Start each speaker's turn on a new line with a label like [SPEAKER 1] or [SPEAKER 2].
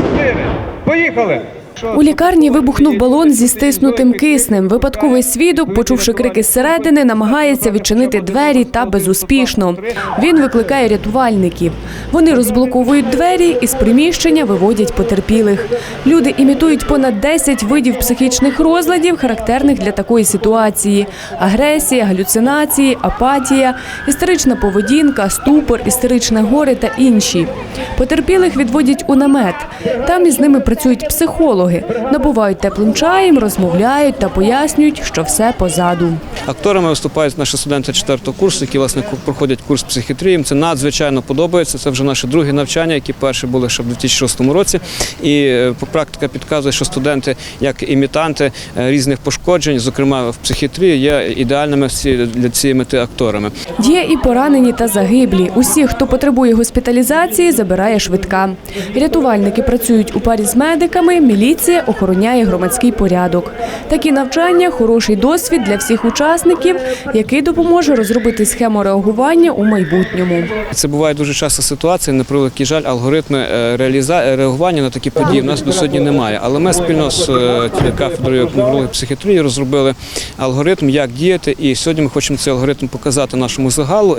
[SPEAKER 1] чотири. Поїхали!
[SPEAKER 2] У лікарні вибухнув балон зі стиснутим киснем. Випадковий свідок, почувши крики зсередини, намагається відчинити двері та безуспішно. Він викликає рятувальників. Вони розблоковують двері і з приміщення виводять потерпілих. Люди імітують понад 10 видів психічних розладів, характерних для такої ситуації: агресія, галюцинації, апатія, істерична поведінка, ступор, істеричне горе та інші. Потерпілих відводять у намет. Там із ними працюють психологи, набувають теплим чаєм, розмовляють та пояснюють, що все позаду.
[SPEAKER 3] Акторами виступають наші студенти четвертого курсу, які власне проходять курс психіатрії. Їм Це надзвичайно подобається. Це вже наші другі навчання, які перші були ще в 2006 році. І е, практика підказує, що студенти, як імітанти е, різних пошкоджень, зокрема в психіатрії, є ідеальними для цієї мети акторами.
[SPEAKER 2] Є і поранені та загиблі. Усі, хто потребує госпіталізації, забирає швидка. Рятувальники працюють у парі з медиками, міліція охороняє громадський порядок. Такі навчання хороший досвід для всіх учасників, який допоможе розробити схему реагування у майбутньому.
[SPEAKER 3] Це буває дуже часто ситуація, на превеликий жаль, алгоритми е, реаліза... реагування на такі події в нас до сьогодні немає. Але ми спільно з е, кафедрою неврології психіатрії розробили алгоритм, як діяти. І сьогодні ми хочемо цей алгоритм показати нашому загалу.